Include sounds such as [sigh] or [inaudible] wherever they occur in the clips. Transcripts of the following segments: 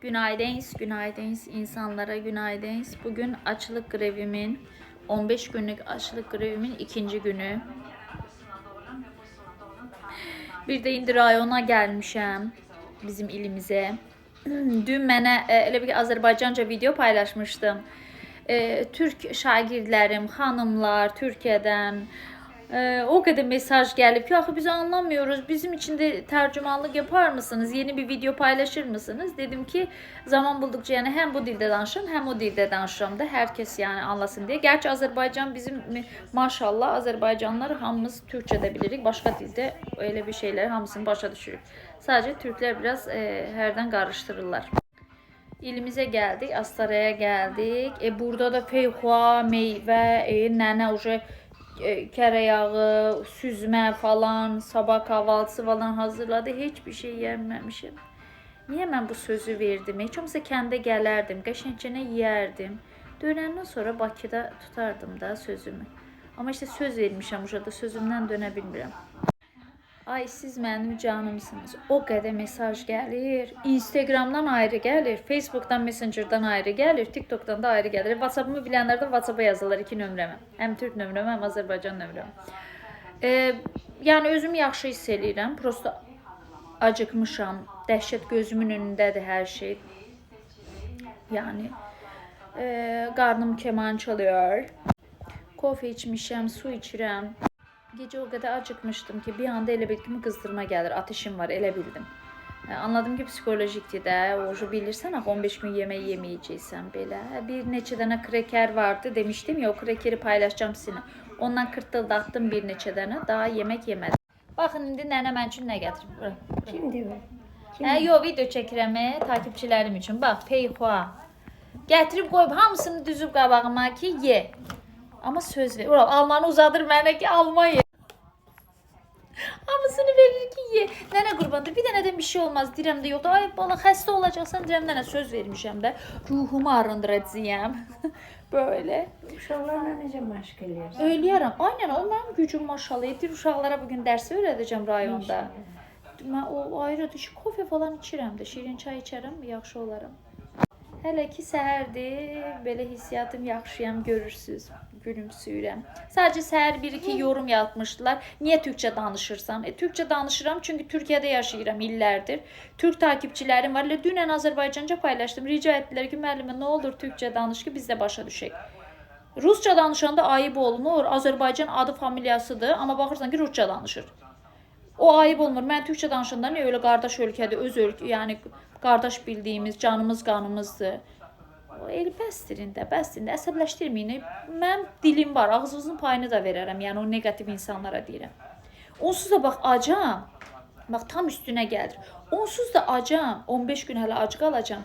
Günaydınız, günaydınız insanlara günaydınız. Bugün açlık grevimin 15 günlük açlık grevimin ikinci günü. Bir de indi rayona gelmişəm bizim ilimize. Dün mənə e, elə bir Azərbaycanca video paylaşmışdım. E, Türk şagirdlərim, xanımlar Türkiyədən e, o kadar mesaj gelip "Axı biz anlamıyoruz. Bizim için de tercümanlık yapar mısınız? Yeni bir video paylaşır mısınız? Dedim ki zaman buldukça yani hem bu dilde danışırım hem o dilde danışırım da herkes yani anlasın diye. Gerçi Azerbaycan bizim maşallah Azerbaycanlar hamımız Türkçe de bilirik. Başka dilde öyle bir şeyleri hamısını başa düşürük. Sadece Türkler biraz e, herden karıştırırlar. İlimize geldik, Astaraya geldik. E, burada da feyxua, meyvə, e, nənə uje e, kərəyağı, süzmə falan, sabah kahvaltısı falan hazırladı. Hiçbir şey yememişim. Niye mən bu sözü verdim? Heç olmasa kəndə gələrdim, qəşəngcənə yeyərdim. Dönəndən sonra Bakıda tutardım da sözümü. Amma işte söz vermişəm uşada sözümdən dönə bilmirəm. Ay siz mənim canımsınız. O qədər mesaj gəlir. Instagramdan ayrı gəlir, Facebookdan, Messengerdan ayrı gəlir, TikTokdan da ayrı gəlir. WhatsApp-ımı bilənlər də WhatsApp-a yazırlar iki nömrəmə. Həm Türk nömrəmə, həm Azərbaycan nömrəmə. Ee, yəni özümü yaxşı hiss eləyirəm. Prosta acıkmışam. Dəhşət gözümün önündədir hər şey. Yəni e, qarnım keman çalıyor. Kofe içmişəm, su içirəm. Gece o kadar acıkmıştım ki bir anda elə bildim kızdırma gelir. Ateşim var elə bildim. E, Anladım ki psikolojikti də. Oju bilirsən axı 15 gün yemək yeməyəcəksən belə. Bir neçə dənə kreker vardı demişdim ya o krekeri paylaşacağım sizinlə. Ondan kırtıldattım bir neçə dənə. Daha yemək yemədim. Baxın indi nənə mən üçün nə gətirib bura. Kim diyor? Kim? Hə, yo video çəkirəm e, takipçilərim üçün. Bax, peyxua. Gətirib qoyub hamısını düzüb qabağıma ki, ye. Amma söz ver. Ura, almanı uzadır ki, alma ye. Hamısını verir ki, ye. Nənə qurbandır. Bir dənədən bir şey olmaz. Deyirəm də yoxdur. Ay bala xəstə olacaqsan deyirəm nənə söz vermişəm də. Ruhumu arındıracağam. [laughs] Böyle. Uşaqlarla necə məşq eləyirsən? Öyləyərəm. Aynen o mənim gücüm maşallah. Edir uşaqlara bugün dərs öyrədəcəm rayonda. Mən o ayrı düşü kofe falan içirəm də, şirin çay içərəm, yaxşı olaram. Hələ ki səhərdir, belə hissiyatım yaxşıyam, görürsüz. Gülümsüyürəm. Sadəcə səhər 1-2 yorum yazmışdılar. Niyə türkçə danışırsan? E, türkçə danışıram çünki Türkiyədə yaşayıram illərdir. Türk takipçilərim var. Elə dünən Azərbaycanca paylaşdım. Rica etdilər ki, müəllimə nə olur türkçə danış ki, biz də başa düşək. Rusça danışanda ayıb olunur. Azərbaycan adı familiyasıdır, amma baxırsan ki, Rusça danışır. O ayıb olmur. Mən türkçə danışanda nə elə qardaş ölkədir, öz ölkə, yəni qardaş bildiyimiz, canımız, qanımızdır. El bəsdir indi, bəsdir indi. Əsəbləşdirməyin. Mənim dilim var, ağzınızın payını da verərəm. Yəni o neqativ insanlara deyirəm. Onsuz da bax acam. Bax tam üstünə gəlir. Onsuz da acam. 15 gün hələ ac qalacam.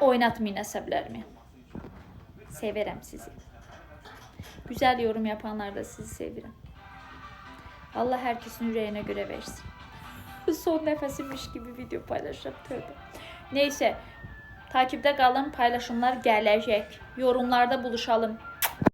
Oynatmayın əsəblərimi. Severəm sizi. Güzel yorum yapanlar da sizi seviyorum. Allah herkesin yüreğine göre versin. [laughs] Son nefesimmiş gibi video paylaşacağım tövbe. Neyse. Takipte kalın. Paylaşımlar gelecek. Yorumlarda buluşalım.